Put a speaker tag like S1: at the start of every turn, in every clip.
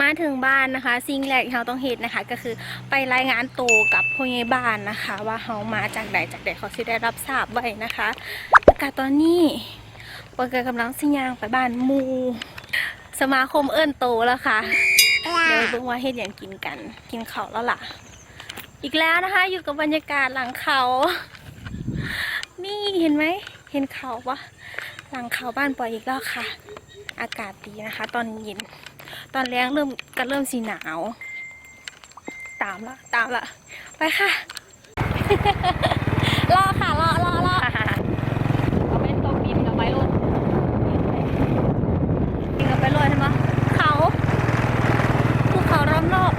S1: มาถึงบ้านนะคะ สิ่งแรกที่เราต้องเฮ็ดนะคะ ก็คือไปรายงานโตกับผู้ใหญ่บ้านนะคะ ว่าเรามาจากใดจากใดเขาสิได้รับทราบไว้นะคะอากาศตอนนี้ปอยก็กำลังสิยางไปบ้านมู สมาคมเอิ้นโตแล้วค่ะเดี๋ยวเบิ่งว่าเฮ็ดอย่างกินกัน กินเขาแล้วล่ะ อีกแล้วนะคะ อยู่กับบรรยากาศหลังเขา นี่เห็นไหมเห็นเขาปะหลังเขาบ้านปอยอีกแล้วค่ะ อากาศดีนะคะ ตอนเย็น ตอนแรงเริ่มก็เริ่มสีหนาว ตามละตามละไปค่ะ รอค่ะรอรอรอ
S2: เอาเป็นตกดินเอาไว้รถ
S1: กินกันไปเลยใช่ไหมเขาภูเขารอบรอบ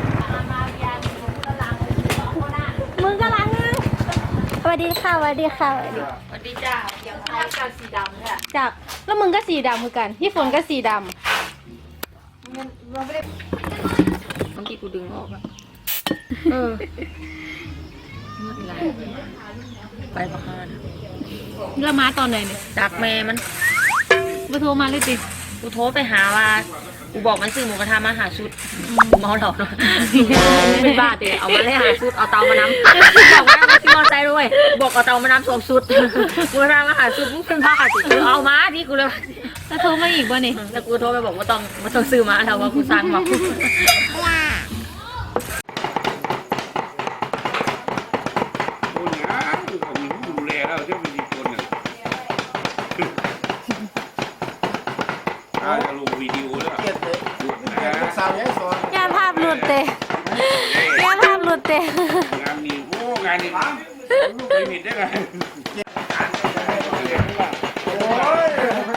S2: มาเรียนผมกำลังโคราช
S1: มือกำลังสวัสดีค่ะสวัสดีค่ะสวัสดี
S2: สวัสดีจ้าเดี๋ยวใช้กันสีดำเนี่ย
S1: จับแล้วมึงก็สีดำคือกันพี่ฝนก็สีด
S2: มั นมันไม่ได้บางทีกูดึงออกอะำ
S1: เออ
S2: เมื่อไรไปประคาน
S1: แล้วมาตอนไหนเนี่ย
S2: จากแม่มัน
S1: มาโทรมาเลยติ
S2: กูโทรไปหาว่ากูบอกมันซื้อหมูกระทะมาหาชุดกูเมาเหล้าเนาะเป็นบ้าติเอามาเลยหาชุดเอาเตามาน้ำบอกว่ามั นซื้อมอเตอร์ไซค์ด้วยบอกเอาเตามาน้ำสวมชุดกูทำมาหาชุดมึงเป็นบ้าติกูเอามาที่กูเลย
S1: แล้วโทรมาอีกบ่เนี่ย
S2: แล้วกูโทรไปบอกว่าต้องว่าต้องซื้อมาแล้วว่ากูสั่งมา
S3: คนงานก็มีผู้ดูแลแล้วจะเป็นอีกคนหนึ่งอาจะลงวิดีโอแล้ว
S4: เก็บเลย
S3: นะ
S4: เก็บลูกสาวย้ายสอน
S1: ย่าภาพหลุดเตะย่าภาพหลุดเตะ
S3: งานนี้โอ้งานนี้ ไม่ผิดได้ไง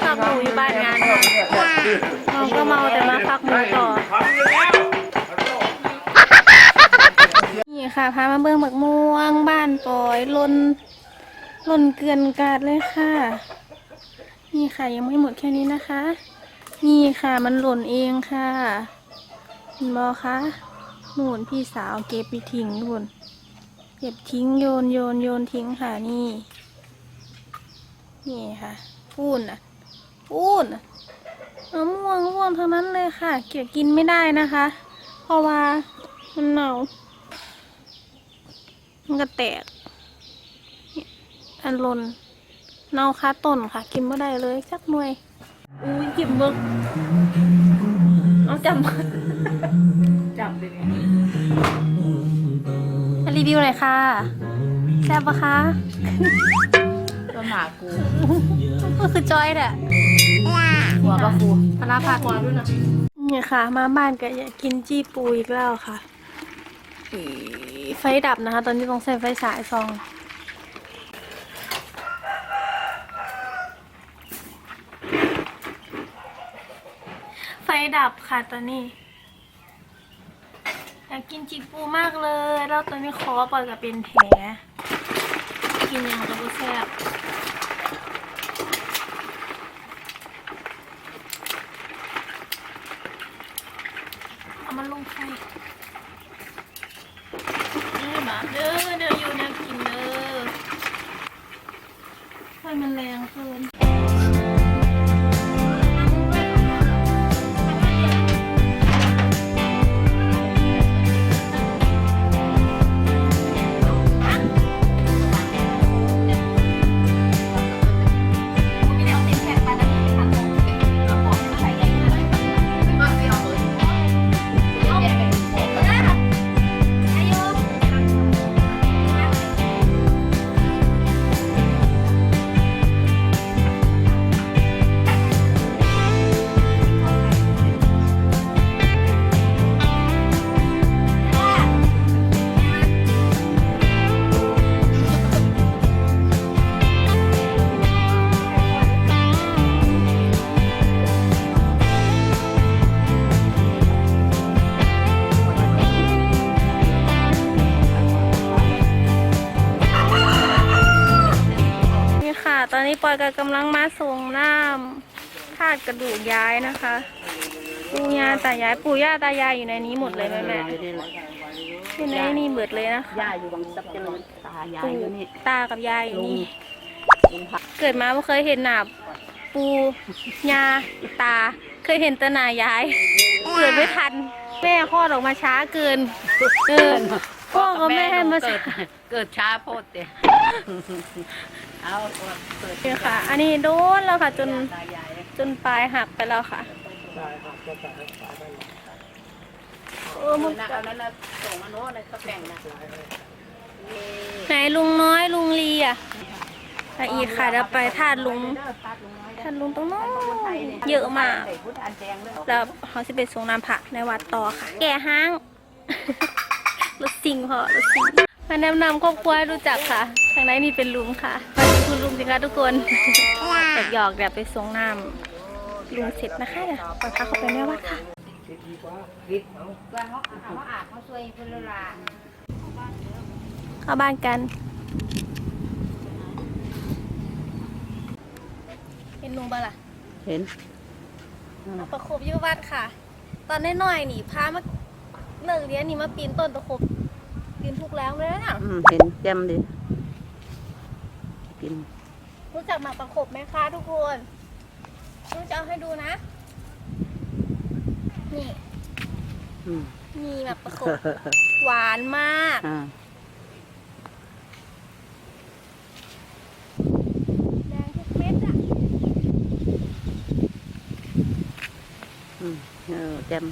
S1: พักหมูอยู่บ้านงานค่ะเราก็เมาแต่มาพักหมูต่อ นี่ค่ะพามาเบิ่งบักม่วงบ้านปอยลนลนเกลือนกาดเลยค่ะ นี่ค่ะยังไม่หมดแค่นี้นะคะ นี่ค่ะมันหล่นเองค่ะเห็นบอคะนู่นพี่สาวเก็บไปทิ้งนู่น เก็บทิ้งโยนโยนโยนทิ้งค่ะนี่ นี่ค่ะพูนอะพูนอะมะม่วงม่วงทั้งนั้นเลยค่ะ เกี่ยกินไม่ได้นะคะ เพราะว่ามันเน่ามันก็แตกอันลนเน่าคาต้นค่ะ กินไม่ได้เลยสักหน่วย
S2: อุ้ยเก็บมึกเอาจำจับเลย
S1: มารีวิวหน่อยค่ะแซ่บปะคะ
S2: ตัวหมากู
S1: ก็คือจอยแหละ
S2: หัวปลาฟู
S1: ปลาร้าผัดเนี่ยค่ะ มาบ้านก็อยากกินจี้ปูอีกแล้วค่ะอีไฟดับนะคะ ตอนนี้ต้องใส่ไฟสายซองไฟดับค่ะตอนนี้อยากกินจิปูมากเลยแล้วตอนนี้คอปล่อยกับเป็นแผลกินอย่างกับแซ่บเอามันลงไฟนี่มาเด้อ ตอนนี้ปอยก็กำลังมาส่งน้ำธาตุกระดูกย้ายนะคะ ปู่ย่าตายายปู่ย่าตายายอยู่ในนี้หมดเลยแม่แม่อยู่ในนี่เบิดเลยนะคะ
S2: ย่าอยู่บางซับเจริญตายาย
S1: ปู่
S2: อยู่นี่
S1: ตากับยายอยู่นี่
S2: ลุงพัก
S1: เกิดมาไม่เคยเห็นหนาปูยาตา เคยเห็นแต่หนายาย เกิดไม่ทัน แม่คลอดออกมาช้าเกินเออพ่อกับแม่มา
S2: เกิ
S1: ช้า
S2: ดเกิดช้าโพดเดีย เอาเกิด
S1: เนี่ยค่ะ อันนี้โดนแล้วค่ะจน
S2: ตายาย
S1: จนปลายหักไปแล้วค่ะเออมัน
S2: นะเอานั้นนะส่งมาโน้ตเลยก็แบ่งนะ
S1: ไหนลุงน้อยลุงลีอะไปอีกค่ะเดี๋ยวไปทาดลุงทาดลุงตรงโน้นเยอะมาก
S2: ใส่พุทธอันแจงเลย
S1: แล้วเขาจะไปส่งน้ำผักในวัดต่อค่ะ แก่ห้างรถสิงพอรถสิงมาแนะนำครอบครัวให้รู้จักค่ะทางในนี่เป็นลุงค่ะสวัสดี คุณลุงสิคะทุกคนอยากหยอกเดี๋ยวไปส่งน้ำลุงเสร็จนะคะเดี๋ยวไปพาเขาไปในวัดค่ะ
S2: ว่าเขาเขาอาบเขาช่วยเพื่อนละ
S1: เข้าบ้านกัน เห็นลุงปะล่ะ
S2: เห็น
S1: เอาประคบอยุวัดค่ะ ตอนน้อยๆนี่พามาเลิกเรียนนี่มาปีนต้นตะคบปีนทุกแล้วเลยนะ
S2: อืมเห็นแจ่มดิ กิน
S1: รู้จักหมากประคบไหมคะทุกคนรู้จะเอาให้ดูนะ นี่
S2: อืม
S1: มีหมากประคบหวานมาก
S2: อ่า
S1: แดงทุกเม็ดอะ
S2: อืมเออแจ่ม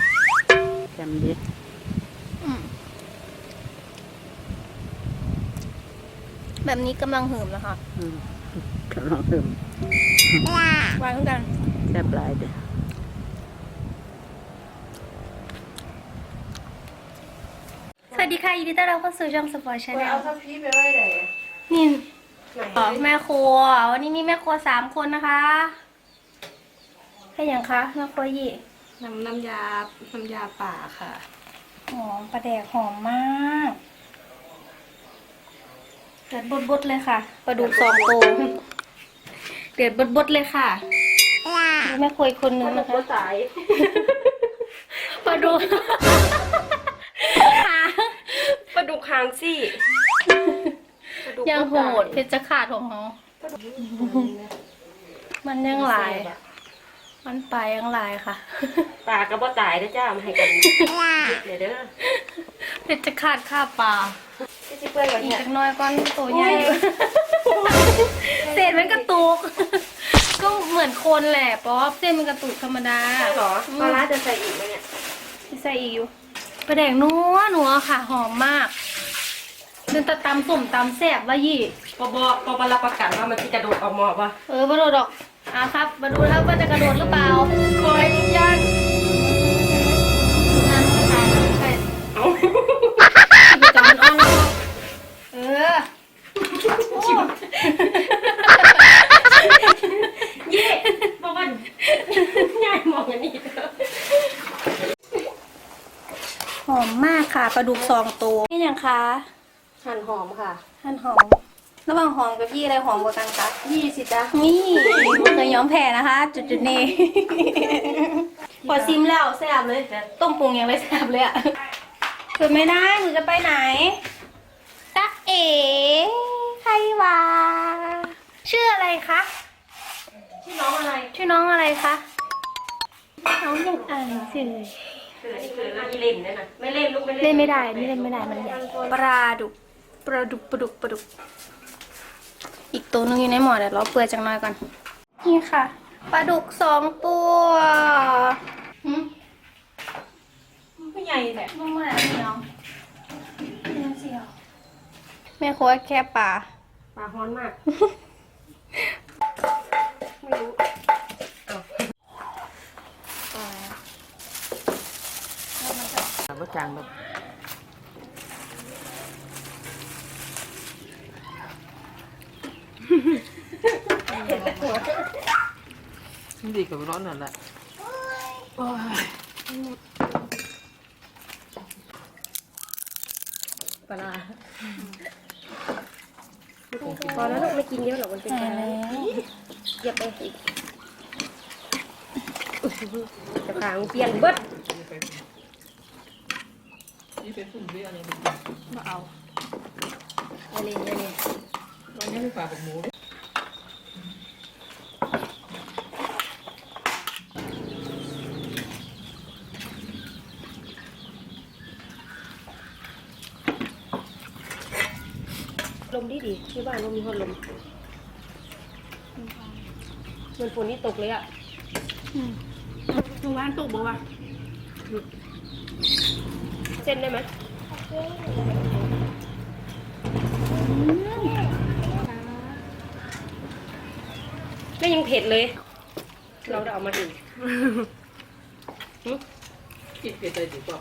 S2: แจ่มดิ
S1: อืม แบบนี้กำลังหืมแล้วค่ะ
S2: อืมกำลังเติม
S1: หวานเหมือนกัน
S2: แซ่บหลายเด้อ
S1: สวัสดีค่ะยินดีต้อนรับเข้าสู่ช่องสปอร์ตชาแนล
S4: เอาทัพพีไปไว้ไหน
S1: นี่แม่ครัว วันนี้มีแม่ครัวสามคนนะคะแค่อย่างคะแม่ครัวยี่
S5: น้ำน้ำยา น้ำยาป่าค่ะ
S1: หอมปลาแดกหอมมาก เดือดบดๆเลยค่ะปลาดุกสองโตวเดือดบดๆเลยค่ะมีแม่ครัวอีกคนนึงนะคะ
S5: สาย
S1: ปลาดุกหาง
S5: ปลาดุกหางซี่ปลาดุก
S1: ยังโหดเพชรขาดของเขามันยังหลาย มันไปยังหลายค่ะ
S5: ป่าก็บ่ตายนะจ้ามาให้กันเดี๋ยวเด้อ
S1: เพชรขาดข้าปลา
S5: ที่ สิเพื่อนกัน
S1: อีก
S5: เนี่ย
S1: จักหน้อยก้อนตัวใหญ่เศษมันกระตุก ก็เหมือนคนแหละป๊อปเส้นมันกระตุกธรรมดา
S5: ใช่เหรอปลาร้าจะใส่อีกไหมเนี่ย
S1: ใส่อีกอยู่ปลาแดงนัวนัวค่ะ หอมมากเดินตะตำสุ่มตำแซ่บละยี่
S5: ปอบปอบรับประกันว่ามันจะกระโดดออกหมอบวะ
S1: เออมาโดดดอกอะครับ มาดูแล้วว่าจะกระโดดหรือเปล่า
S5: คอยย่าง
S1: น้ำกระจายน้ำไป
S5: เอา
S1: เย่
S5: บอกว่าง่ายมองอันนี้เด้อ
S1: หอมมากค่ะปลาดุกสองตัวนี่ยังคะ
S5: หั่นหอมค่ะ
S1: หั่นหอม ระหว่างหอมกับยี่อะไรหอมกว่ากันคะ
S5: ยี่สิจ้ะ
S1: นี่ไม่เคยย้อมแพ้นะคะ จุดจุดๆนี้ พอซิมแล้วแซ่บเลยแต่ต้มปรุงยังไม่แซ่บเลยอะคือไม่ได้หนูจะไปไหนตะเอ๋ใครวะชื่ออะไรคะ
S5: ชื่อน้องอะไร
S1: ชื่อ น้องอะไรคะ น้องยังอ่านหนังสือ
S5: คืออันนี้คืออีเล่นเนี่ยนะไม่เล่นลูกไม่เล่น
S1: เล่นไม่ได้นี่เล่นไม่ได้มันใหญ่ปลาดุกปลาดุกปลาดุกปลาดุก อีกตัวหนึงอยู่ในหม้อเดี๋ยวเราเปื่อยจังหน่อยก่อน นี่ค่ะปลาดุกสองตัวหืม
S5: ไม่ใหญ่แหละ
S1: มึงมาไหนนี่น้องเลี้ยงเสียวแม่ครัวแค่ปลา
S5: ปลาฮ้อนมาก ไม่รู้
S2: บ่จางแบบ
S6: ดีกับร้อนนั่นแหละ
S5: ปลาร้าพอแล้วลูกไม่กินเยอะหรอกมันเป็น
S1: ใส่
S5: ปลา
S1: แล้ว
S5: เหยียบไปอีกจะขางเปลี่ยนเบิด
S6: ที่เป็นฝุ่นด้วยน
S5: มาเอาไอเลนไอเลน
S6: ตอนนี้ไม่ฝากกับหมู
S5: ด้ลมดีดีที่บ้านก็มีพัดลมมันฝนนี่ตกเลยอะ
S1: อืมเมื่อานตกบ่วะ
S5: เส้นได้ไหมไม่ยังเผ็ดเลย เราได้เอามาดู
S6: คิดเปลี่ยนใจดีกว่า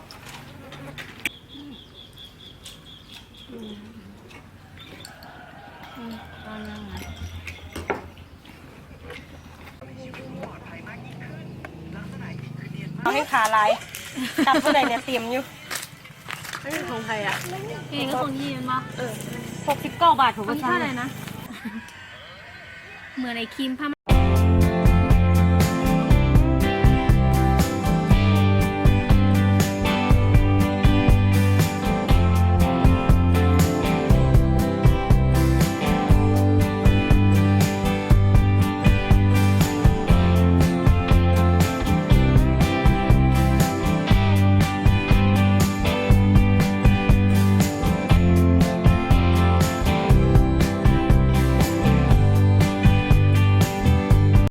S5: เอาให้ขาลายตับเท่าไหร่เนี่ยเตรียมอยู่
S1: เองก็คงยีนมา
S5: หกสิบเก้าบาทถูก
S1: มั
S5: ป่ะ
S1: นเท่าไหร่นะ เหมือนไอ้ครีมผ้า